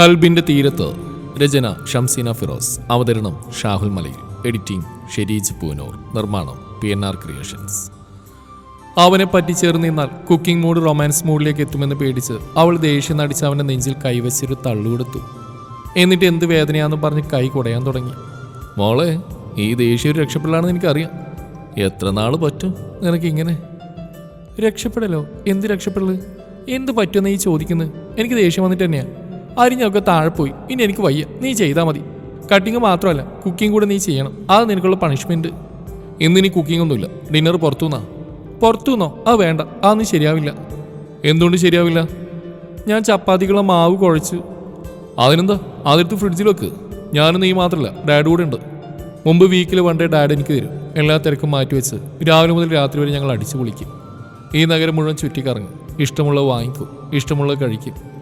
കൽബിന്റെ തീരത്ത് രചന ഷംസീന ഫിറോസ് അവതരണം ഷാഹുൽ മലയിൽ എഡിറ്റിംഗ് ഷെരീജ് പൂനൂർ നിർമ്മാണം പി എൻ ആർ ക്രിയേഷൻസ്. അവനെ പറ്റിച്ചേർന്ന് നിന്നാൽ കുക്കിംഗ് മൂഡ് റൊമാൻസ് മൂഡിലേക്ക് എത്തുമെന്ന് പേടിച്ച് അവൾ ദേഷ്യം നടിച്ച് അവന്റെ നെഞ്ചിൽ കൈവച്ചൊരു തള്ളുകൊടുത്തു. എന്നിട്ട് എന്ത് വേദനയാണെന്ന് പറഞ്ഞ് കൈ കുടയാൻ തുടങ്ങി. മോളെ ഈ ദേഷ്യം ഒരു രക്ഷപ്പെടലാണെന്ന് എനിക്കറിയാം. എത്ര നാൾ പറ്റും നിനക്കിങ്ങനെ രക്ഷപ്പെടലോ? എന്ത് രക്ഷപ്പെടൽ? എന്ത് പറ്റുമെന്ന് ഈ ചോദിക്കുന്നത് എനിക്ക് ദേഷ്യം വന്നിട്ട് തന്നെയാ. അരിഞ്ഞൊക്കെ താഴെ പോയി. ഇനി എനിക്ക് വയ്യ. നീ ചെയ്താൽ മതി. കട്ടിങ് മാത്രമല്ല കുക്കിംഗ് കൂടെ നീ ചെയ്യണം. അത് നിനക്കുള്ള പണിഷ്മെന്റ് ഇന്ന് ഇനി കുക്കിംഗ് ഒന്നുമില്ല? ഡിന്നർ പുറത്തുനിന്നാ പുറത്തുനിന്നോ അത് വേണ്ട. അതൊന്നും ശരിയാവില്ല. എന്തുകൊണ്ട് ശരിയാവില്ല? ഞാൻ ചപ്പാത്തിക്കുള്ള മാവ് കുഴച്ച്. അതിനെന്താ? അതെടുത്ത് ഫ്രിഡ്ജിൽ വെക്ക്. ഞാനും നീ മാത്രമല്ല ഡാഡ് കൂടെ ഉണ്ട്. മുമ്പ് വീക്കിൽ വണ്ടേ ഡാഡ് എനിക്ക് തരും. എല്ലാ തിരക്കും മാറ്റിവെച്ച് രാവിലെ മുതൽ രാത്രി വരെ ഞങ്ങൾ അടിച്ചു പൊളിക്കും. ഈ നഗരം മുഴുവൻ ചുറ്റിക്കറങ്ങും. ഇഷ്ടമുള്ളത് വാങ്ങിക്കും. ഇഷ്ടമുള്ളത് കഴിക്കും.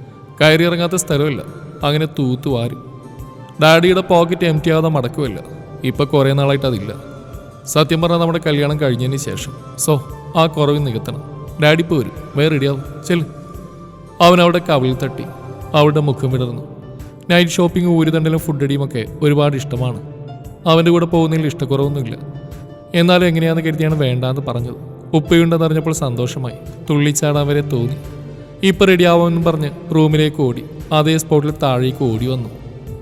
കയറി ഇറങ്ങാത്ത സ്ഥലമില്ല. അങ്ങനെ തൂത്തു വാരും. ഡാഡിയുടെ പോക്കറ്റ് എം ടി ആവാതെ മടക്കുമല്ല ഇപ്പം കുറേ നാളായിട്ട് അതില്ല. സത്യം പറഞ്ഞാൽ നമ്മുടെ കല്യാണം കഴിഞ്ഞതിന് ശേഷം. സോ ആ കുറവ് നികത്തണം. ഡാഡി ഇപ്പോൾ വരും. വേറെ റെഡിയാവും ചെൽ അവൻ അവളുടെ കവിളിൽ തട്ടി. അവളുടെ മുഖം വിടർന്നു. നൈറ്റ് ഷോപ്പിംഗ് ഫുഡ് ഒക്കെ ഒരുപാട് ഇഷ്ടമാണ്. അവന്റെ കൂടെ പോകുന്നതിൽ ഇഷ്ടക്കുറവൊന്നുമില്ല. എന്നാലും എങ്ങനെയാണെന്ന് കരുതിയാണ് വേണ്ടാന്ന് പറഞ്ഞത്. ഉപ്പയുണ്ടെന്ന് അറിഞ്ഞപ്പോൾ സന്തോഷമായി. തുള്ളിച്ചാടാൻ വരെ തോന്നി. ഇപ്പം റെഡിയാവുമെന്ന് പറഞ്ഞ് റൂമിലേക്ക് ഓടി. അതേ സ്പോട്ടിൽ താഴേക്ക് ഓടി വന്നു.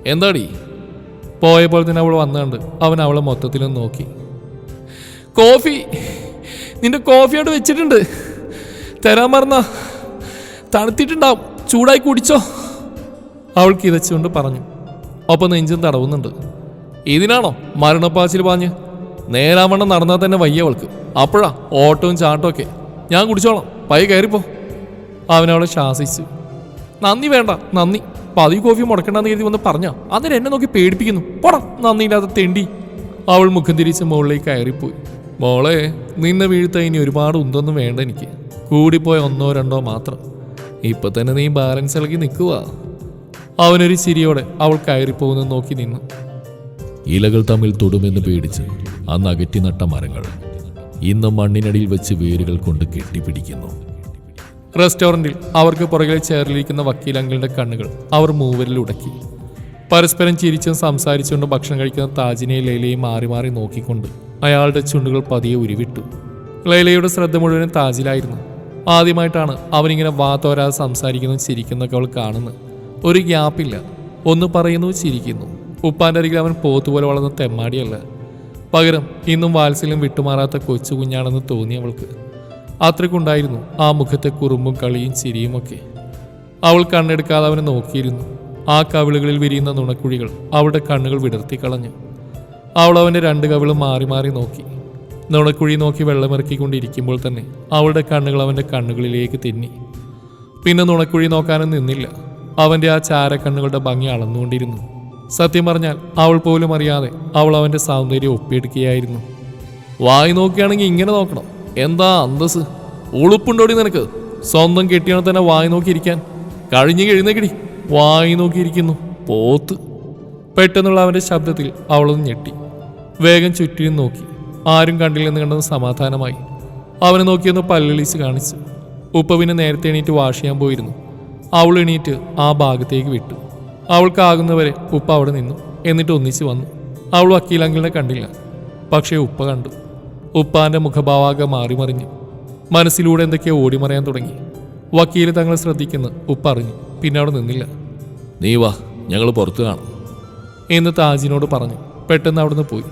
എന്താടി? പോയപ്പോൾ തന്നെ അവൾ വന്നുകൊണ്ട് അവൻ അവളെ മൊത്തത്തിലും നോക്കി. കോഫി! നിന്റെ കോഫി അവിടെ വെച്ചിട്ടുണ്ട്. തരാൻ മറന്ന. തണുത്തിട്ടുണ്ടാവും. ചൂടായി കുടിച്ചോ. അവൾ കിതച്ചുകൊണ്ട് പറഞ്ഞു. ഒപ്പം നെഞ്ചും തടവുന്നുണ്ട്. ഇതിനാണോ മരണപ്പാച്ചിൽ പാഞ്ഞ്? നേരാവണ്ണം നടന്നാൽ തന്നെ വയ്യ അവൾക്ക്. അപ്പോഴാ ഓട്ടവും ചാട്ടവും ഒക്കെ. ഞാൻ കുടിച്ചോളാം. പൈ കയറിപ്പോ. അവനവളെ ശാസിച്ചു. നന്ദി വേണ്ട നന്ദി. പതി കോഫി മുടക്കണ്ടെന്ന് കരുതി വന്ന് പറഞ്ഞ അന്നേരം എന്നെ നോക്കി പേടിപ്പിക്കുന്നു. പോടാ നന്ദിയില്ലാത്ത തെണ്ടി. അവൾ മുഖം തിരിച്ച് മുകളിലേക്ക് കയറിപ്പോയി. മോളെ നിന്നെ വീഴ്ത്താൻ ഇനി ഒരുപാട് ഉന്തൊന്നും വേണ്ട എനിക്ക്. കൂടിപ്പോയ ഒന്നോ രണ്ടോ മാത്രം. ഇപ്പൊ തന്നെ നീ ബാലൻസ് ഇളകി നിൽക്കുക അവനൊരു ചിരിയോടെ അവൾ കയറിപ്പോകുന്നത് നോക്കി നിന്നു. ഇലകൾ തമ്മിൽ തൊടുമെന്ന് പേടിച്ച് അന്ന് അകറ്റി നട്ട മരങ്ങൾ ഇന്ന് മണ്ണിനടിയിൽ വെച്ച് വേരുകൾ കൊണ്ട് കെട്ടിപ്പിടിക്കുന്നു. റെസ്റ്റോറന്റിൽ അവർക്ക് പുറകിൽ ചേർന്നിരിക്കുന്ന വക്കീലങ്ങളുടെ കണ്ണുകൾ അവർ മൂവരിൽ ഉടക്കി. പരസ്പരം ചിരിച്ചും സംസാരിച്ചുകൊണ്ട് ഭക്ഷണം കഴിക്കുന്ന താജിനെയും ലൈലയും മാറി മാറി നോക്കിക്കൊണ്ട് അയാളുടെ ചുണ്ടുകൾ പതിയെ ഉരുവിട്ടു. ലൈലയുടെ ശ്രദ്ധ മുഴുവനും താജിലായിരുന്നു. ആദ്യമായിട്ടാണ് അവനിങ്ങനെ വാ തോരാതെ സംസാരിക്കുന്നു ചിരിക്കുന്നൊക്കെ അവൾ കാണുന്നത്. ഒരു ഗ്യാപ്പില്ല. ഒന്ന് പറയുന്നു ചിരിക്കുന്നു. ഉപ്പാന്റെ അരികിൽ അവൻ പോത്തുപോലെ വളർന്ന തെമ്മാടിയല്ല. പകരം ഇന്നും വാത്സല്യം വിട്ടുമാറാത്ത കൊച്ചു കുഞ്ഞാണെന്ന് തോന്നി അവൾക്ക്. അത്രയ്ക്കുണ്ടായിരുന്നു ആ മുഖത്തെ കുറുമ്പും കളിയും ചിരിയുമൊക്കെ അവൾ കണ്ണെടുക്കാതെ അവനെ നോക്കിയിരുന്നു. ആ കവിളുകളിൽ വിരിയുന്ന നുണക്കുഴികൾ അവളുടെ കണ്ണുകൾ വിടർത്തി കളഞ്ഞു. അവൾ അവന്റെ രണ്ട് കവിളും മാറി മാറി നോക്കി. നുണക്കുഴി നോക്കി വെള്ളമിറക്കിക്കൊണ്ടിരിക്കുമ്പോൾ തന്നെ അവളുടെ കണ്ണുകൾ അവന്റെ കണ്ണുകളിലേക്ക് തിന്നി. പിന്നെ നുണക്കുഴി നോക്കാനും നിന്നില്ല. അവന്റെ ആ ചാരക്കണ്ണുകളുടെ ഭംഗി അളന്നുകൊണ്ടിരുന്നു. സത്യം പറഞ്ഞാൽ അവൾ പോലും അറിയാതെ അവൾ അവന്റെ സൗന്ദര്യം ഒപ്പിയെടുക്കുകയായിരുന്നു. വായി നോക്കുകയാണെങ്കിൽ ഇങ്ങനെ നോക്കണം. എന്താ അന്തസ് ഉളുപ്പുണ്ടോടി നിനക്ക്? സ്വന്തം കെട്ടിയാണ് തന്നെ വായി നോക്കിയിരിക്കാൻ. കഴിഞ്ഞു എഴുന്നേക്കടി. വായി നോക്കിയിരിക്കുന്നു. പോത്ത്. പെട്ടെന്നുള്ള അവന്റെ ശബ്ദത്തിൽ അവളൊന്ന് ഞെട്ടി. വേഗം ചുറ്റിയും നോക്കി. ആരും കണ്ടില്ലെന്ന് കണ്ടത് സമാധാനമായി. അവനെ നോക്കിയൊന്ന് പല്ലളിച്ച് കാണിച്ചു. ഉപ്പ പിന്നെ നേരത്തെ എണീറ്റ് വാഷ് ചെയ്യാൻ പോയിരുന്നു. അവൾ എണീറ്റ് ആ ഭാഗത്തേക്ക് വിട്ടു. അവൾക്കാകുന്നവരെ ഉപ്പ അവിടെ നിന്നു. എന്നിട്ട് ഒന്നിച്ച് വന്നു. അവൾ വക്കീലങ്കിളിനെ കണ്ടില്ല. പക്ഷേ ഉപ്പ കണ്ടു. ഉപ്പാന്റെ മുഖഭാവാകെ മാറി മറിഞ്ഞു മനസ്സിലൂടെ എന്തൊക്കെയോ ഓടിമറയാൻ തുടങ്ങി. വക്കീൽ തങ്ങളെ ശ്രദ്ധിക്കുന്ന. ഉപ്പ അറിഞ്ഞു. പിന്നെ അവിടെ നിന്നില്ല. നീ വാ ഞങ്ങൾ പുറത്തു കാണും. എന്ന് താജിനോട് പറഞ്ഞു. പെട്ടെന്ന് അവിടുന്ന് പോയി.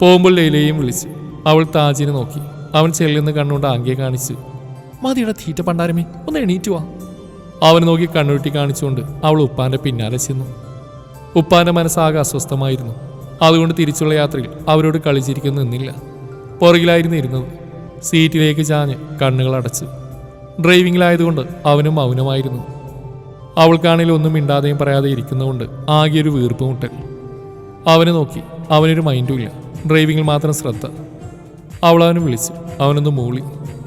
പോകുമ്പോൾ ലൈലയെയും വിളിച്ചു. അവൾ താജിനെ നോക്കി. അവൻ ചെല്ലുന്ന കണ്ണുകൊണ്ട് ആംഗ്യെ കാണിച്ചു മതിയുടെ തീറ്റ പണ്ടാരമേ ഒന്ന് എണീറ്റ് വാ. അവനെ നോക്കി കണ്ണുരുട്ടി കാണിച്ചുകൊണ്ട് അവൾ ഉപ്പാന്റെ പിന്നാലെ ചെന്നു. ഉപ്പാന്റെ മനസ്സാകെ അസ്വസ്ഥമായിരുന്നു. അതുകൊണ്ട് തിരിച്ചുള്ള യാത്രയിൽ അവരോട് കളിച്ചിരിക്കുന്നു നിന്നില്ല പുറകിലായിരുന്നു ഇരുന്നത്. സീറ്റിലേക്ക് ചാഞ്ഞ് കണ്ണുകൾ അടച്ചു. ഡ്രൈവിങ്ങിലായതുകൊണ്ട് അവനും മൗനമായിരുന്നു. അവൾക്കാണെങ്കിൽ ഒന്നും മിണ്ടാതെയും പറയാതെ ഇരിക്കുന്നതുകൊണ്ട് ആകെ ഒരു വീർപ്പ് മുട്ടൽ. അവനെ നോക്കി അവനൊരു മൈൻഡും ഇല്ല. ഡ്രൈവിങ്ങിൽ മാത്രം ശ്രദ്ധ. അവൾ അവനെ വിളിച്ചു. അവനൊന്ന് മൂളി.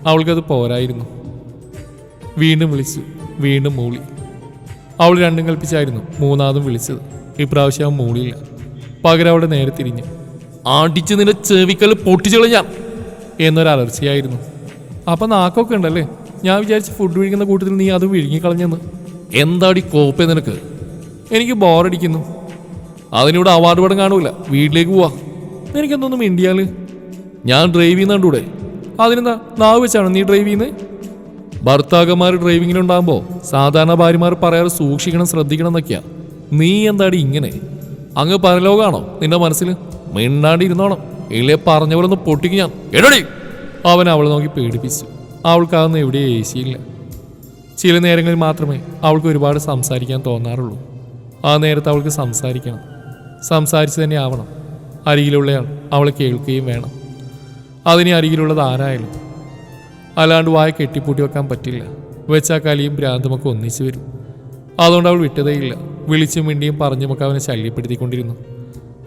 അവൾക്കത് പോരായിരുന്നു. വീണ്ടും വിളിച്ചു. വീണ്ടും മൂളി. അവൾ രണ്ടും കൽപ്പിച്ചായിരുന്നു മൂന്നാമതും വിളിച്ചത്. ഇപ്രാവശ്യം മൂളിയില്ല. പകരം അവളുടെ നേരെ തിരിഞ്ഞു. ആടിച്ച് നിന്റെ ചെവിക്കൽ പൊട്ടിച്ചു എന്നൊരലർച്ചയായിരുന്നു. അപ്പൊ നാക്കൊക്കെ ഉണ്ടല്ലേ? ഞാൻ വിചാരിച്ച് ഫുഡ് വിഴിക്കുന്ന കൂട്ടത്തിൽ നീ അത് വിഴുങ്ങിക്കളഞ്ഞെന്ന്. എന്താടി കോപ്പേ നിനക്ക്? എനിക്ക് ബോറടിക്കുന്നു. അതിനിവിടെ അവാർഡ് പടം കാണൂല. വീട്ടിലേക്ക് പോവാ. നിനക്കെന്തൊന്നും മിണ്ടിയാൽ? ഞാൻ ഡ്രൈവ് ചെയ്യുന്നുണ്ടൂടെ അതിനെന്താ നാവ് വെച്ചാണ് നീ ഡ്രൈവ് ചെയ്യുന്നത് ഭർത്താക്കന്മാർ ഡ്രൈവിങ്ങിലുണ്ടാകുമ്പോൾ സാധാരണ ഭാര്യമാർ പറയാറ് സൂക്ഷിക്കണം ശ്രദ്ധിക്കണം എന്നൊക്കെയാ. നീ എന്താടി ഇങ്ങനെ? അങ്ങ് പരലോകാണോ നിന്റെ മനസ്സിൽ മിണ്ടാണ്ടി ഇരുന്നോണം ഇല്ലേ പറഞ്ഞ പോലെ ഒന്ന് പൊട്ടിക്ക് ഞാൻ. എടടി! അവൻ അവളെ നോക്കി പേടിപ്പിച്ചു. അവൾക്കാവുന്ന എവിടെ എ സി ഇല്ല ചില നേരങ്ങളിൽ മാത്രമേ അവൾക്ക് ഒരുപാട് സംസാരിക്കാൻ തോന്നാറുള്ളൂ. ആ നേരത്ത് അവൾക്ക് സംസാരിക്കണം. സംസാരിച്ച് തന്നെ ആവണം. അരികിലുള്ളയാൾ അവളെ കേൾക്കുകയും വേണം. അതിന് അരികിലുള്ളത് ആരായാലും. അല്ലാണ്ട് വായ കെട്ടിപ്പൂട്ടി വെക്കാൻ പറ്റില്ല. വെച്ചാൽ കലിയും ഭ്രാന്തുമൊക്കെ ഒന്നിച്ചു വരും. അതുകൊണ്ട് അവൾ വിട്ടതേയില്ല. വിളിച്ചും മിണ്ടിയും പറഞ്ഞുമൊക്കെ അവനെ ശല്യപ്പെടുത്തിക്കൊണ്ടിരുന്നു.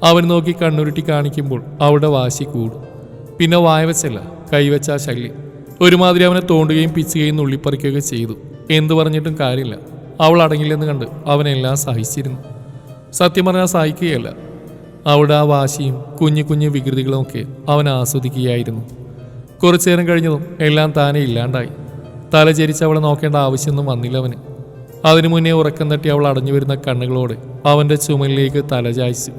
അവൻ നോക്കി കണ്ണുരുട്ടി കാണിക്കുമ്പോൾ അവളുടെ വാശി കൂടും. പിന്നെ വായവച്ചല്ല കൈവച്ച ആ ശല്യം. ഒരുമാതിരി അവനെ തോണ്ടുകയും പിച്ചുകയും നുള്ളിപ്പറിക്കുകയൊക്കെ ചെയ്തു. എന്തു പറഞ്ഞിട്ടും കാര്യമില്ല. അവൾ അടങ്ങില്ലെന്ന് കണ്ട് അവനെല്ലാം സഹിച്ചിരുന്നു. സത്യം പറഞ്ഞാൽ സഹിക്കുകയല്ല. അവളുടെ ആ വാശിയും കുഞ്ഞു കുഞ്ഞു വികൃതികളുമൊക്കെ അവൻ ആസ്വദിക്കുകയായിരുന്നു. കുറച്ചു നേരം കഴിഞ്ഞതും എല്ലാം താനെ ഇല്ലാണ്ടായി. തല ചരിച്ച് അവളെ നോക്കേണ്ട ആവശ്യമൊന്നും വന്നില്ല അവന്. അതിനു മുന്നേ ഉറക്കം തട്ടി അവൾ അടഞ്ഞു വരുന്ന കണ്ണുകളോട് അവന്റെ ചുമലിലേക്ക് തല ചായ്ച്ചു.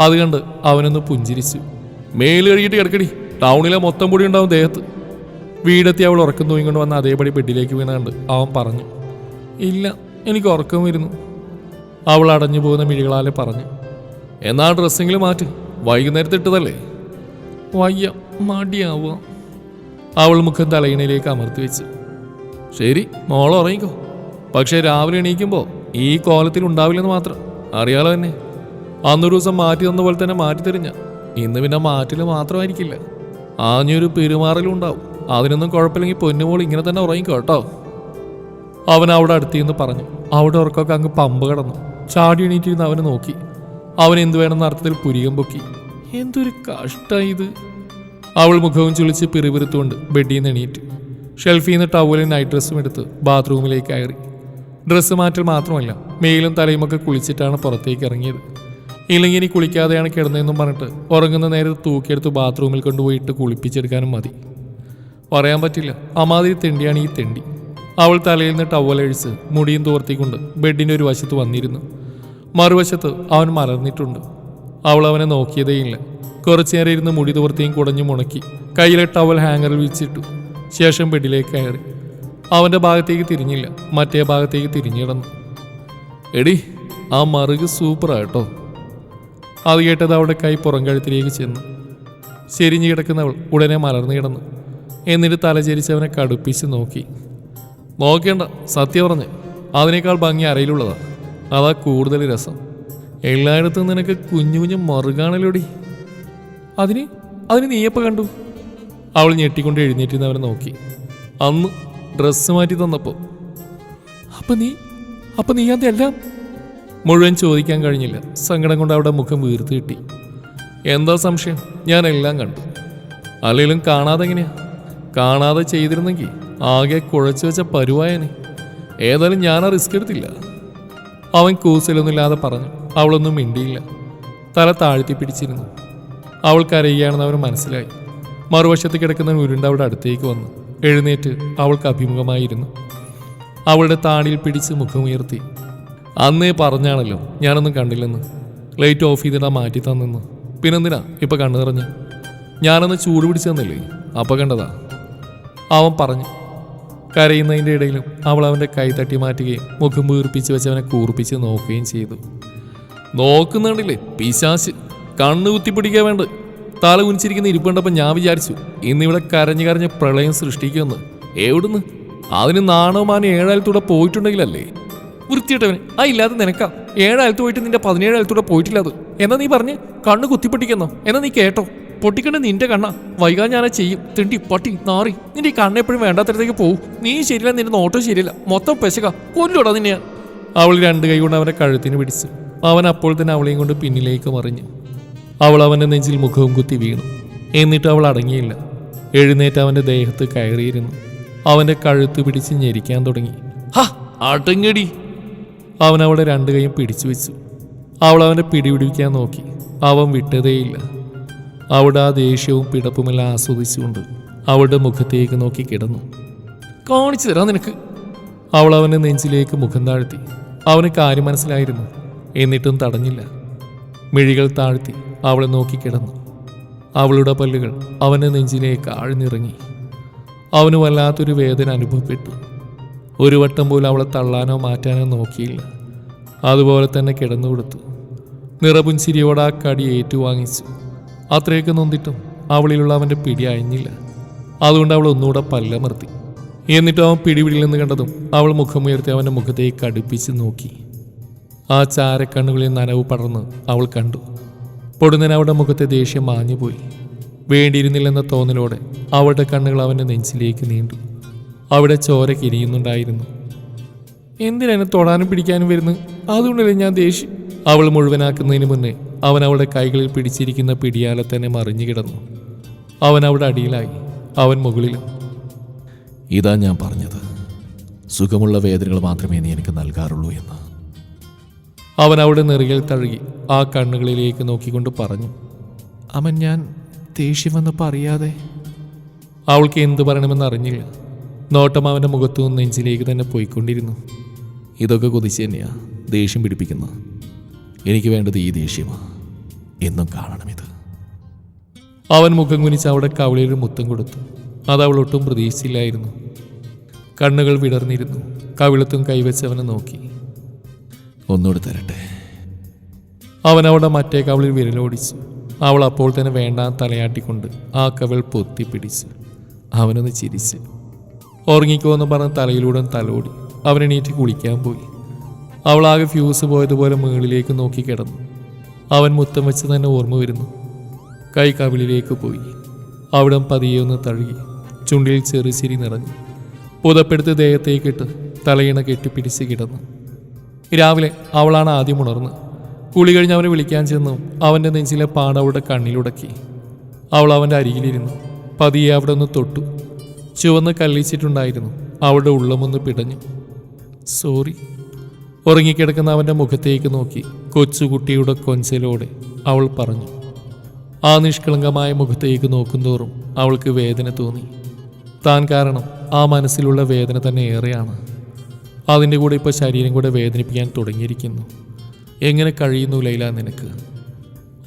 അത് കണ്ട് അവനൊന്ന് പുഞ്ചിരിച്ചു. മേൽ കഴുകിയിട്ട് കിടക്കടി. ടൗണിലെ മൊത്തം പൊടി ഉണ്ടാവും ദേഹത്ത്. വീടെത്തി അവൾ ഉറക്കം തൂങ്ങിക്കൊണ്ട് വന്ന അതേപടി ബെഡിലേക്ക് വീണ കണ്ട് അവൻ പറഞ്ഞു ഇല്ല എനിക്ക് ഉറക്കം വരുന്നു. അവൾ അടഞ്ഞു പോകുന്ന മിഴികളാലെ പറഞ്ഞു എന്നാ ഡ്രസ്സെങ്കിലും മാറ്റി. വൈകുന്നേരത്ത് ഇട്ടതല്ലേ? വയ്യ മടിയാവുക. അവൾ മുഖം തലയിണയിലേക്ക് അമർത്തി വെച്ചു ശരി മോൾ ഉറങ്ങിക്കോ. പക്ഷേ രാവിലെ എണീക്കുമ്പോൾ ഈ കോലത്തിൽ ഉണ്ടാവില്ലെന്ന് മാത്രം അറിയാലോ തന്നെ അന്നൊരു ദിവസം മാറ്റി തന്ന പോലെ തന്നെ മാറ്റി തരിഞ്ഞ ഇന്ന് പിന്നെ മാറ്റിൽ മാത്രമായിരിക്കില്ല. ആഞ്ഞൊരു പെരുമാറലും ഉണ്ടാവും. അതിനൊന്നും കുഴപ്പമില്ലെങ്കിൽ പൊന്നുമോൾ ഇങ്ങനെ തന്നെ ഉറങ്ങിക്കോ കേട്ടോ. അവൻ അവിടെ അടുത്തിന്ന് പറഞ്ഞു. അവിടെ ഉറക്കമൊക്കെ അങ്ങ് പമ്പ് കടന്നു. ചാടി എണീറ്റിരുന്ന് അവനെ നോക്കി. അവൻ എന്തു വേണമെന്ന അർത്ഥത്തിൽ പുരികം പൊക്കി. എന്തൊരു കഷ്ടായി ഇത്. അവൾ മുഖവും ചുളിച്ച് പിറുപിറുത്തുകൊണ്ട് ബെഡിൽ നിന്ന് എണീറ്റ്. ഷെൽഫിൽ നിന്ന് ടവലും നൈറ്റ് ഡ്രസ്സും എടുത്ത് ബാത്റൂമിലേക്ക് കയറി. ഡ്രസ്സ് മാറ്റൽ മാത്രമല്ല മേലും തലയുമൊക്കെ കുളിച്ചിട്ടാണ് പുറത്തേക്ക് ഇറങ്ങിയത്. ഇല്ലെങ്കിൽ ഇനി കുളിക്കാതെയാണ് കിടന്നതെന്നും പറഞ്ഞിട്ട് ഉറങ്ങുന്ന നേരം തൂക്കിയെടുത്ത് ബാത്റൂമിൽ കൊണ്ടുപോയിട്ട് കുളിപ്പിച്ചെടുക്കാനും മതി. പറയാൻ പറ്റില്ല. അമാതിരി തെണ്ടിയാണ് ഈ തെണ്ടി. അവൾ തലയിൽ നിന്ന് ടവലഴിച്ച് മുടിയും തോർത്തിക്കൊണ്ട് ബെഡിന്റെ ഒരു വശത്ത് വന്നിരുന്നു. മറുവശത്ത് അവൻ മലർന്നിട്ടുണ്ട്. അവൾ അവനെ നോക്കിയതേയില്ല. കുറച്ചു നേരം ഇരുന്ന് മുടി തോർത്തിയും കുടഞ്ഞു മുണക്കി കയ്യിലെ ടവൽ ഹാങ്ങറിൽ വിരിച്ചിട്ടു ശേഷം ബെഡിലേക്ക് കയറി. അവന്റെ ഭാഗത്തേക്ക് തിരിഞ്ഞില്ല. മറ്റേ ഭാഗത്തേക്ക് തിരിഞ്ഞിടന്നു. എടി ആ മറുക് സൂപ്പറാ കേട്ടോ അത് കേട്ടത് അവളുടെ കൈ പുറം കഴുത്തിലേക്ക് ചെന്നു. ചെരിഞ്ഞു കിടക്കുന്നവൾ ഉടനെ മലർന്നു കിടന്നു. എന്നിട്ട് തലചരിച്ച് അവനെ കടുപ്പിച്ച് നോക്കി. നോക്കേണ്ട സത്യം പറഞ്ഞ്. അതിനേക്കാൾ ഭംഗി അരയിലുള്ളതാ. അതാ കൂടുതൽ രസം. എല്ലായിടത്തും നിനക്ക് കുഞ്ഞു കുഞ്ഞു മറുകാണലോടി അതിന്? അതിന് നീയപ്പോൾ കണ്ടു? അവൾ ഞെട്ടിക്കൊണ്ട് എഴുന്നേറ്റിന്ന് അവനെ നോക്കി. അന്ന് ഡ്രസ്സ് മാറ്റി തന്നപ്പോൾ അപ്പൊ നീ? അപ്പൊ നീ അതെല്ലാം മുഴുവൻ ചോദിക്കാൻ കഴിഞ്ഞില്ല. സങ്കടം കൊണ്ട് അവിടെ മുഖം വീർത്ത് കിട്ടി. എന്താ സംശയം? ഞാൻ എല്ലാം കണ്ടു. അല്ലെങ്കിലും കാണാതെ എങ്ങനെയാ? കാണാതെ ചെയ്തിരുന്നെങ്കിൽ ആകെ കുഴച്ചു വെച്ച പരുവായനെ. ഏതായാലും ഞാൻ ആ റിസ്ക് എടുത്തില്ല. അവൻ കൂസലൊന്നുമില്ലാതെ പറഞ്ഞു. അവളൊന്നും മിണ്ടിയില്ല. തല താഴ്ത്തി പിടിച്ചിരുന്നു. അവൾ കരയുകയാണെന്ന് അവർ മനസ്സിലായി. മറുവശത്ത് കിടക്കുന്ന ഉരുണ്ട അവളുടെ അടുത്തേക്ക് വന്നു. എഴുന്നേറ്റ് അവൾക്ക് അഭിമുഖമായിരുന്നു. അവളുടെ താടിയിൽ പിടിച്ച് മുഖമുയർത്തി. അന്നേ പറഞ്ഞാണല്ലോ ഞാനൊന്നും കണ്ടില്ലെന്ന്. ലൈറ്റ് ഓഫ് ചെയ്തിടാൻ മാറ്റി തന്നെന്ന്. പിന്നെന്തിനാ ഇപ്പം കണ്ണു നിറഞ്ഞ? ഞാനൊന്ന് ചൂട് പിടിച്ചു തന്നില്ലേ? അപ്പം കണ്ടതാ. അവൻ പറഞ്ഞു. കരയുന്നതിന്റെ ഇടയിലും അവൾ അവന്റെ കൈ തട്ടി മാറ്റുകയും മുഖം വീർപ്പിച്ച് വെച്ച് അവനെ കൂർപ്പിച്ച് നോക്കുകയും ചെയ്തു. നോക്കുന്നുണ്ടല്ലേ പിശാശ് കണ്ണ് കുത്തിപ്പിടിക്കാൻ വേണ്ട. തല കുനിച്ചിരിക്കുന്ന ഇരിപ്പുണ്ടപ്പോൾ ഞാൻ വിചാരിച്ചു ഇന്നിവിടെ കരഞ്ഞു കരഞ്ഞ് പ്രളയം സൃഷ്ടിക്കുമെന്ന്. എവിടുന്ന്? അതിന് നാണവമാനം ഏഴായിരത്തൂടെ പോയിട്ടുണ്ടെങ്കിലല്ലേ? വൃത്തിയിട്ടവന്. ആ ഇല്ലാതെ നിനക്കാ. ഏഴായിരത്ത് പോയിട്ട് നിന്റെ പോയിട്ടില്ല അത്. എന്നാ നീ പറഞ്ഞ്? കണ്ണ് കുത്തിപ്പൊട്ടിക്കുന്നോ? എന്നാ നീ കേട്ടോ. പൊട്ടിക്കണ്ട നിന്റെ കണ്ണ. വൈകാൻ ഞാനാ ചെയ്യും. തിണ്ടി പട്ടി നാറി. നിന്റെ ഈ കണ്ണ് എപ്പോഴും വേണ്ടാത്തടത്തേക്ക് പോവും. നീ ശരിയല്ല നിന്റെ നോട്ടം ശരിയല്ല. മൊത്തം പെശക. കൊല്ലോടാ നിന്നെയാ അവൾ രണ്ട് കൈ കൊണ്ട് അവനെ കഴുത്തിന് പിടിച്ചു. അവൻ അപ്പോൾ തന്നെ അവളെയും കൊണ്ട് പിന്നിലേക്ക് മറിഞ്ഞു. അവൾ അവന്റെ നെഞ്ചിൽ മുഖവും കുത്തി വീണു. എന്നിട്ട് അവൾ അടങ്ങിയില്ല. എഴുന്നേറ്റ് അവന്റെ ദേഹത്ത് കയറിയിരുന്നു. അവന്റെ കഴുത്ത് പിടിച്ച് ഞെരിക്കാൻ തുടങ്ങി. ഹാ അടങ്ങടി അവൻ അവളെ രണ്ടു കൈയും പിടിച്ചു വെച്ചു. അവൾ അവനെ പിടിപിടിക്കാൻ നോക്കി. അവൻ വിട്ടതേയില്ല. അവിടെ ആ ദേഷ്യവും പിടപ്പുമെല്ലാം ആസ്വദിച്ചുകൊണ്ട് അവളുടെ മുഖത്തേക്ക് നോക്കി കിടന്നു. കാണിച്ചു തരാം നിനക്ക്. അവൾ അവന്റെ നെഞ്ചിലേക്ക് മുഖം താഴ്ത്തി. അവന് കാര്യം മനസ്സിലായിരുന്നു. എന്നിട്ടും തടഞ്ഞില്ല. മിഴികൾ താഴ്ത്തി അവളെ നോക്കി കിടന്നു. അവളുടെ പല്ലുകൾ അവന്റെ നെഞ്ചിലേക്ക് ആഴ്ന്നിറങ്ങി. അവന് വല്ലാത്തൊരു വേദന അനുഭവപ്പെട്ടു. ഒരു വട്ടം പോലും അവളെ തള്ളാനോ മാറ്റാനോ നോക്കിയില്ല. അതുപോലെ തന്നെ കിടന്നു കൊടുത്തു. നിറപുഞ്ചിരിയോടെ ആ കടി ഏറ്റുവാങ്ങിച്ചു. അത്രയൊക്കെ നൊന്നിട്ടും അവളിലുള്ള അവന്റെ പിടി അയഞ്ഞില്ല. അതുകൊണ്ട് അവൾ ഒന്നുകൂടെ പല്ലമർത്തി. എന്നിട്ട് അവൻ പിടിപിടിയിലെന്ന് കണ്ടതും അവൾ മുഖമുയർത്തി അവന്റെ മുഖത്തേക്ക് അടുപ്പിച്ച് നോക്കി. ആ ചാരക്കണ്ണുകളിൽ നനവ് പടർന്ന് അവൾ കണ്ടു. പൊടുന്നൻ അവളുടെ മുഖത്തെ ദേഷ്യം മാഞ്ഞുപോയി. വേണ്ടിയിരുന്നില്ലെന്ന തോന്നലോടെ അവളുടെ കണ്ണുകൾ അവന്റെ നെഞ്ചിലേക്ക് നീണ്ടു. അവിടെ ചോര കിരിയുന്നുണ്ടായിരുന്നു. എന്തിനെന്നെ തൊടാനും പിടിക്കാനും വരുന്നു? അതുകൊണ്ടല്ലേ ഞാൻ ദേഷ്യം അവൾ മുഴുവനാക്കുന്നതിന് മുന്നേ അവൻ അവളുടെ കൈകളിൽ പിടിച്ചിരിക്കുന്ന പിടിയാലെ തന്നെ മറിഞ്ഞു കിടന്നു. അവൻ അവിടെ അടിയിലായി. അവൻ മുകളിലും ഇതാ ഞാൻ പറഞ്ഞത്. സുഖമുള്ള വേദനകൾ മാത്രമേ നീ എനിക്ക് നൽകാറുള്ളൂ എന്ന്. അവൻ അവിടെ നെറുകിൽ തഴുകി ആ കണ്ണുകളിലേക്ക് നോക്കിക്കൊണ്ട് പറഞ്ഞു. അവൻ ഞാൻ ദേഷ്യം വന്നപ്പോൾ അറിയാതെ. അവൾക്ക് എന്തു പറയണമെന്ന് അറിഞ്ഞില്ല. നോട്ടം അവന്റെ മുഖത്തു നിന്ന് നെഞ്ചിലേക്ക് തന്നെ പോയിക്കൊണ്ടിരുന്നു. ഇതൊക്കെ കൊതിച്ച് തന്നെയാ ദേഷ്യം പിടിപ്പിക്കുന്നു എനിക്ക് വേണ്ടത് ഈ ദേഷ്യമാണ് എന്നും കാണണം ഇത്. അവൻ മുഖം കുനിച്ച് അവിടെ കവളിയിൽ മുത്തം കൊടുത്തു. അത് അവൾ ഒട്ടും പ്രതീക്ഷിച്ചില്ലായിരുന്നു. കണ്ണുകൾ വിടർന്നിരുന്നു. കവിളത്തും കൈവച്ച് അവനെ നോക്കി. ഒന്നുകൂടെ തരട്ടെ. അവൻ അവിടെ മറ്റേ കവളിൽ വിരലോടിച്ചു. അവൾ അപ്പോൾ തന്നെ വേണ്ട തലയാട്ടിക്കൊണ്ട് ആ കവൾ പൊത്തിപ്പിടിച്ചു. അവനൊന്ന് ചിരിച്ചു. ഉറങ്ങിക്കോ എന്ന് പറഞ്ഞ് തലയിലൂടെ തലോടി. അവനെണീറ്റ് കുളിക്കാൻ പോയി. അവളാകെ ഫ്യൂസ് പോയതുപോലെ മുകളിലേക്ക് നോക്കി കിടന്നു. അവൻ മുത്തം വെച്ച് തന്നെ ഓർമ്മ വരുന്നു. കൈ കവിളിലേക്ക് പോയി. അവിടം പതിയെ ഒന്ന് തഴുകി. ചുണ്ടിൽ ചെറുചിരി നിറഞ്ഞു. പുതപ്പെടുത്ത് ദേഹത്തേക്കിട്ട് തലയിണ കെട്ടിപ്പിടിച്ച് കിടന്നു. രാവിലെ അവളാണ് ആദ്യം ഉണർന്ന്. കുളി കഴിഞ്ഞ് അവനെ വിളിക്കാൻ ചെന്നു. അവന്റെ നെഞ്ചിലെ പാട അവളുടെ കണ്ണിലുടക്കി അവൾ അവന്റെ അരികിലിരുന്നു. പതിയെ അവിടെ ഒന്ന് തൊട്ടു. ചുവന്ന് കല്ലിച്ചിട്ടുണ്ടായിരുന്നു അവളുടെ ഉള്ളമൊന്ന് പിടഞ്ഞു. സോറി. ഉറങ്ങിക്കിടക്കുന്ന അവന്റെ മുഖത്തേക്ക് നോക്കി കൊച്ചുകുട്ടിയുടെ കൊഞ്ചലോടെ അവൾ പറഞ്ഞു. ആ നിഷ്കളങ്കമായ മുഖത്തേക്ക് നോക്കുന്തോറും അവൾക്ക് വേദന തോന്നി. താൻ കാരണം ആ മനസ്സിലുള്ള വേദന തന്നെ ഏറെയാണ്. അതിന്റെ കൂടെ ഇപ്പോൾ ശരീരം കൂടെ വേദനിപ്പിക്കാൻ തുടങ്ങിയിരിക്കുന്നു. എങ്ങനെ കഴിയുന്നു ലൈല നിനക്ക്?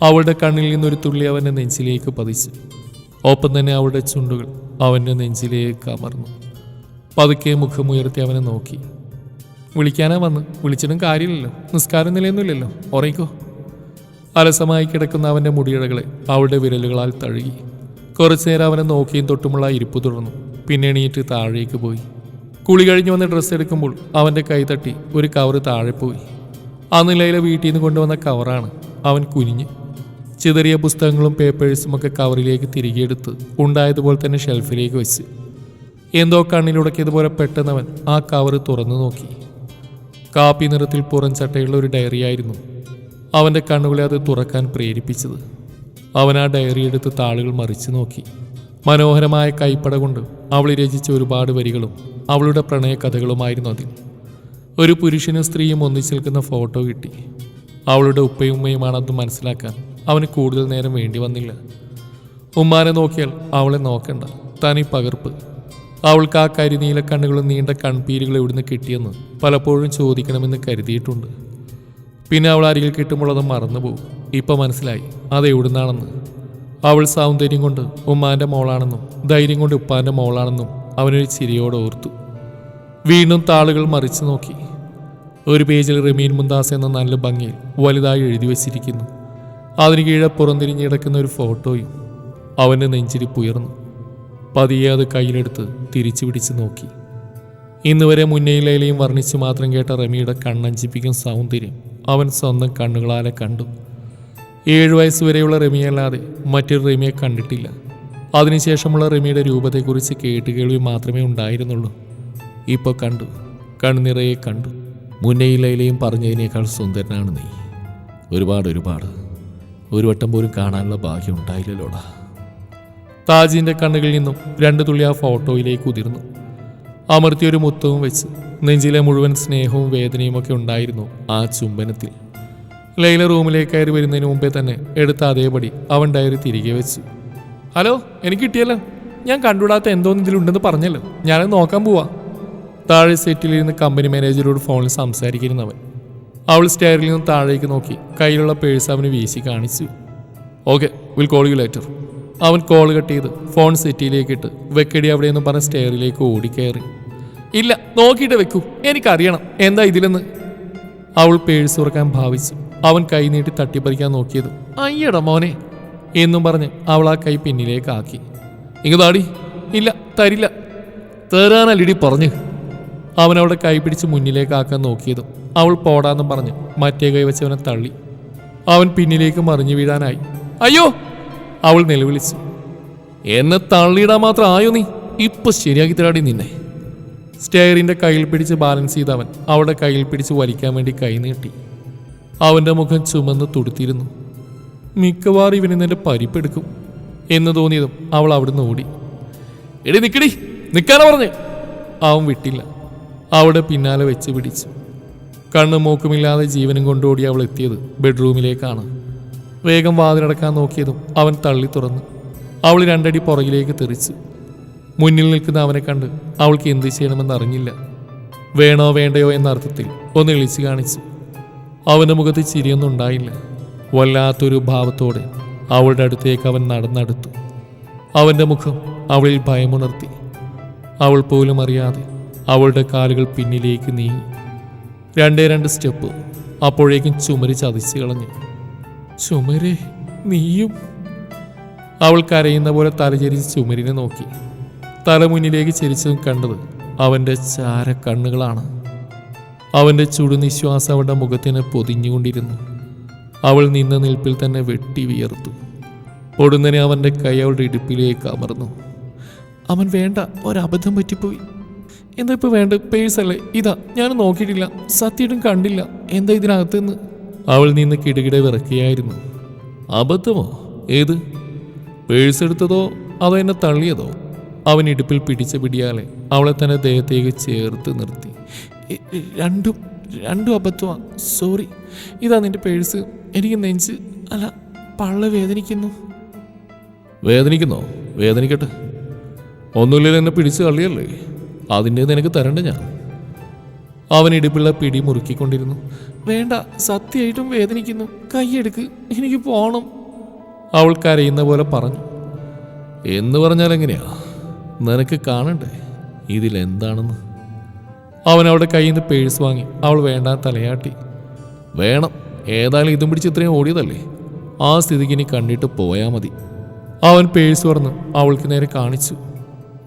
അവളുടെ കണ്ണിൽ നിന്നൊരു തുള്ളി അവന്റെ നെഞ്ചിലേക്ക് പതിച്ചു. ഒപ്പം തന്നെ അവളുടെ ചുണ്ടുകൾ അവന്റെ നെഞ്ചിലേക്ക് അമർന്നു. പതുക്കെ മുഖമുയർത്തി അവനെ നോക്കി. വിളിക്കാനാ വന്ന്. വിളിച്ചിട്ടും കാര്യമില്ലല്ലോ. നിസ്കാരം നിലയൊന്നുമില്ലല്ലോ. ഉറയിക്കോ അലസമായി കിടക്കുന്ന അവന്റെ മുടിയിഴകളെ അവളുടെ വിരലുകളാൽ തഴുകി. കുറച്ചു നേരം അവനെ നോക്കിയും തൊട്ടുമുള്ള ഇരിപ്പ് തുടർന്നു. പിന്നെ എണീറ്റ് താഴേക്ക് പോയി. കുളി കഴിഞ്ഞ് വന്ന് ഡ്രസ്സ് എടുക്കുമ്പോൾ അവന്റെ കൈ തട്ടി ഒരു കവറ് താഴെ പോയി. ആ നിലയിലെ വീട്ടിൽ നിന്ന് കൊണ്ടുവന്ന കവറാണ് അവൻ കുനിഞ്ഞ് ചിതറിയ പുസ്തകങ്ങളും പേപ്പേഴ്സും ഒക്കെ കവറിലേക്ക് തിരികെ എടുത്ത് ഉണ്ടായതുപോലെ തന്നെ ഷെൽഫിലേക്ക് വെച്ച്. എന്തോ കണ്ണിലുടക്കിയതുപോലെ പെട്ടെന്നവൻ ആ കവർ തുറന്നു നോക്കി. കാപ്പി നിറത്തിൽ പുറം ചട്ടയുള്ള ഒരു ഡയറിയായിരുന്നു അവന്റെ കണ്ണുകളെ അത് തുറക്കാൻ പ്രേരിപ്പിച്ചത്. അവൻ ആ ഡയറി എടുത്ത് താളുകൾ മറിച്ചു നോക്കി. മനോഹരമായ കൈപ്പട കൊണ്ട് അവൾ രചിച്ച ഒരുപാട് വരികളും അവളുടെ പ്രണയകഥകളുമായിരുന്നു അതിൽ. ഒരു പുരുഷനും സ്ത്രീയും ഒന്നിച്ചു നിൽക്കുന്ന ഫോട്ടോ കിട്ടി. അവളുടെ ഉപ്പയും ഉമ്മയുമാണത് മനസ്സിലാക്കാൻ അവന് കൂടുതൽ നേരം വേണ്ടി വന്നില്ല. ഉമ്മാനെ നോക്കിയാൽ അവളെ നോക്കണ്ട. തനി പകർപ്പ്. അവൾക്ക് ആ കരിനീല കണ്ണുകളും നീണ്ട കൺപീലുകൾ എവിടുന്ന് കിട്ടിയെന്ന് പലപ്പോഴും ചോദിക്കണമെന്ന് കരുതിയിട്ടുണ്ട്. പിന്നെ അവൾ അരികിൽ കിട്ടുമ്പോൾ അത് മറന്നുപോകും. ഇപ്പം മനസ്സിലായി അത് എവിടുന്നാണെന്ന്. അവൾ സൗന്ദര്യം കൊണ്ട് ഉമ്മാന്റെ മോളാണെന്നും ധൈര്യം കൊണ്ട് ഉപ്പാന്റെ മോളാണെന്നും അവനൊരു ചിരിയോടെ ഓർത്തു. വീണ്ടും താളുകൾ മറിച്ചു നോക്കി. ഒരു പേജിൽ റമീൻ മുന്താസ് എന്ന നല്ല ഭംഗിയിൽ വലുതായി എഴുതി വച്ചിരിക്കുന്നു. അതിന് കീഴെ പുറംതിരിഞ്ഞ് കിടക്കുന്ന ഒരു ഫോട്ടോയും അവന്റെ നെഞ്ചിരിപ്പുയർന്നു. പതിയെ അത് കയ്യിലെടുത്ത് തിരിച്ചു പിടിച്ച് നോക്കി. ഇന്ന് വരെ മുന്നയിലേലെയും വർണിച്ചു മാത്രം കേട്ട റമിയുടെ കണ്ണഞ്ചിപ്പിക്കും സൗന്ദര്യം അവൻ സ്വന്തം കണ്ണുകളാലെ കണ്ടു. ഏഴു വയസ്സ് വരെയുള്ള റമിയല്ലാതെ മറ്റൊരു റമിയെ കണ്ടിട്ടില്ല. അതിനുശേഷമുള്ള റമിയുടെ രൂപത്തെക്കുറിച്ച് കേട്ടുകേൾവി മാത്രമേ ഉണ്ടായിരുന്നുള്ളൂ. ഇപ്പോൾ കണ്ടു കൺനിറയെ കണ്ടു. മുന്നയിലയിലെയും പറഞ്ഞതിനേക്കാൾ സുന്ദരനാണ് നീ. ഒരുപാട് ഒരുപാട് ഒരു വട്ടം പോലും കാണാനുള്ള ഭാഗ്യം ഉണ്ടായില്ലല്ലോടാ. താജിന്റെ കണ്ണുകളിൽ നിന്നും രണ്ട് തുള്ളി ആ ഫോട്ടോയിലേക്ക് ഉതിർന്നു. അമർത്തിയൊരു മുത്തവും വെച്ച് നെഞ്ചിലെ മുഴുവൻ സ്നേഹവും വേദനയും ഒക്കെ ഉണ്ടായിരുന്നു ആ ചുംബനത്തിൽ. ലൈല റൂമിലേക്ക് കയറി വരുന്നതിന് മുമ്പേ തന്നെ എടുത്ത അതേപടി അവൻ ഡയറി തിരികെ വെച്ചു. ഹലോ എനിക്ക് കിട്ടിയല്ലോ. ഞാൻ കണ്ടുവിടാത്ത എന്തോന്ന് ഇതിലുണ്ടെന്ന് പറഞ്ഞല്ലോ. ഞാനത് നോക്കാൻ പോവാ. താഴെ സെറ്റിലിരുന്ന് കമ്പനി മാനേജരോട് ഫോണിൽ സംസാരിക്കുന്നവൻ അവൾ സ്റ്റെയറിൽ നിന്ന് താഴേക്ക് നോക്കി. കയ്യിലുള്ള പേഴ്സ് അവന് വീശി കാണിച്ചു. Okay will call you later അവൻ കോൾ കട്ട് ചെയ്ത് ഫോൺ സെറ്റിയിലേക്ക് ഇട്ട് വെക്കടി അവിടെ പറഞ്ഞ പറഞ്ഞ് സ്റ്റെയറിലേക്ക് ഓടിക്കയറി. ഇല്ല നോക്കിയിട്ട് വെക്കൂ. എനിക്കറിയണം. എന്താ ഇതിലെന്ന്? അവൾ പേഴ്സ് തുറക്കാൻ ഭാവിച്ചു. അവൻ കൈ നീട്ടി തട്ടിപ്പറിക്കാൻ നോക്കിയത് അയ്യട മോനെ എന്നും പറഞ്ഞ് അവൾ ആ കൈ പിന്നിലേക്ക് ആക്കി ഇങ്ങ് താടി. ഇല്ല തരില്ല. തരാനല്ലിടി പറഞ്ഞു. അവൻ അവളുടെ കൈ പിടിച്ച് മുന്നിലേക്കാക്കാൻ നോക്കിയതും അവൾ പോടാന്നും പറഞ്ഞ്. മറ്റേ കൈ വെച്ച് തള്ളി. അവൻ പിന്നിലേക്ക് മറിഞ്ഞു വീഴാനായി. അയ്യോ! അവൾ നിലവിളിച്ചു. എന്നെ തള്ളിയിടാൻ മാത്രം ആയോ നീ? ഇപ്പൊ ശരിയാക്കി തരാടി നിന്നെ. സ്റ്റെയറിന്റെ കയ്യിൽ പിടിച്ച് ബാലൻസ് ചെയ്ത് അവൻ അവളുടെ കയ്യിൽ പിടിച്ച് വലിക്കാൻ വേണ്ടി കൈ നീട്ടി. അവന്റെ മുഖം ചുമന്ന് തുടുത്തിരുന്നു. മിക്കവാറും ഇവന് നിന്റെ പരിപ്പെടുക്കും എന്ന് തോന്നിയതും അവൾ അവിടുന്ന് ഓടി. എടി നിക്കടി നിക്കാനാ പറഞ്ഞേ. അവൻ വിട്ടില്ല. അവിടെ പിന്നാലെ വെച്ച് പിടിച്ചു. കണ്ണും മൂക്കുമില്ലാതെ ജീവനും കൊണ്ടോടി അവൾ എത്തിയത് ബെഡ്റൂമിലേക്കാണ്. വേഗം വാതിലടക്കാൻ നോക്കിയതും അവൻ തള്ളി തുറന്നു. അവൾ രണ്ടടി പുറകിലേക്ക് തെറിച്ചു. മുന്നിൽ നിൽക്കുന്ന അവനെ കണ്ട് അവൾക്ക് എന്ത് ചെയ്യണമെന്ന് അറിഞ്ഞില്ല. വേണോ വേണ്ടയോ എന്ന അർത്ഥത്തിൽ ഒന്ന് ഇളിച്ചു കാണിച്ചു. അവന്റെ മുഖത്ത് ചിരിയൊന്നും ഉണ്ടായില്ല. വല്ലാത്തൊരു ഭാവത്തോടെ അവളുടെ അടുത്തേക്ക് അവൻ നടന്നെടുത്തു. അവന്റെ മുഖം അവളിൽ ഭയമുണർത്തി. അവൾ പോലും അറിയാതെ അവളുടെ കാലുകൾ പിന്നിലേക്ക് നീങ്ങി. രണ്ടേ രണ്ട് സ്റ്റെപ്പ്. അപ്പോഴേക്കും ചുമരി ചതിച്ചു കളഞ്ഞു. ചുമരെ? നീയും? അവൾ കരയുന്ന പോലെ തലചരിച്ച് ചുമരിനെ നോക്കി. തല മുന്നിലേക്ക് ചരിച്ചതും കണ്ടത് അവന്റെ ചാര കണ്ണുകളാണ് അവന്റെ ചുടുനിശ്വാസം അവളുടെ മുഖത്തിന് പൊതിഞ്ഞുകൊണ്ടിരുന്നു. അവൾ നിന്ന നിൽപ്പിൽ തന്നെ വെട്ടി വിയർത്തു. ഒടുന്നനെ അവന്റെ കൈ അവളുടെ ഇടുപ്പിലേക്ക് അമർന്നു. അവൻ വേണ്ട ഒരബദ്ധം പറ്റിപ്പോയി. എന്താ ഇപ്പോൾ വേണ്ട പേഴ്സല്ലേ ഇതാ ഞാൻ നോക്കിയിട്ടില്ല. സത്യമായിട്ടും കണ്ടില്ല. എന്താ ഇതിനകത്തുനിന്ന് അവൾ നിന്ന് കിടുകിടെ വിറക്കുകയായിരുന്നു. അബദ്ധമോ? ഏത്? പേഴ്സ് എടുത്തതോ? അതോ എന്നെ തള്ളിയതോ? അവൻ ഇടുപ്പിൽ പിടിച്ച പിടിയാലെ അവളെ തന്നെ ദേഹത്തേക്ക് ചേർത്ത് നിർത്തി. "ഇ- ഇ- രണ്ടും രണ്ടും അബദ്ധമാ. സോറി. ഇതാ നിന്റെ പേഴ്സ്. എനിക്ക് നെഞ്ച് അല്ല പള്ള വേദനിക്കുന്നു. വേദനിക്കുന്നോ? വേദനിക്കട്ടെ. ഒന്നുമില്ലെന്നെ പിടിച്ച് തള്ളിയല്ലേ? അതിന്റെ നിനക്ക് തരണ്ട ഞാൻ. അവൻ ഇടുപ്പുള്ള പിടി മുറുക്കിക്കൊണ്ടിരുന്നു. വേണ്ട സത്യമായിട്ടും വേദനിക്കുന്നു. കൈയെടുക്ക് എനിക്ക് പോണം. അവൾ കരയുന്ന പോലെ പറഞ്ഞു. എന്ന് പറഞ്ഞാൽ എങ്ങനെയാ? നിനക്ക് കാണണ്ടേ? ഇതിലെന്താണെന്ന് അവൻ അവളുടെ കയ്യിൽ നിന്ന് പേഴ്സ് വാങ്ങി. അവൾ വേണ്ട തലയാട്ടി. വേണം ഏതായാലും ഇതും പിടിച്ച് ഇത്രയും ഓടിയതല്ലേ? ആ സ്ഥിതിക്ക് ഇനി കണ്ടിട്ട് പോയാൽ മതി. അവൻ പേഴ്സ് തുറന്ന് അവൾക്ക് നേരെ കാണിച്ചു.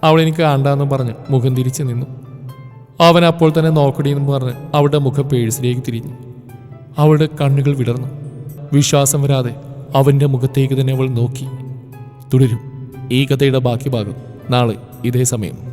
അവൾ എനിക്ക് ആണ്ടാന്ന് പറഞ്ഞ് മുഖം തിരിച്ചു നിന്നു. അവൻ അപ്പോൾ തന്നെ നോക്കടിയെന്ന് പറഞ്ഞ് അവളുടെ മുഖം പേഴ്സിലേക്ക് തിരിഞ്ഞു. അവളുടെ കണ്ണുകൾ വിടർന്നു. വിശ്വാസം വരാതെ അവന്റെ മുഖത്തേക്ക് തന്നെ അവൾ നോക്കി. തുടരും. ഈ കഥയുടെ ബാക്കി ഭാഗം നാളെ ഇതേ സമയം.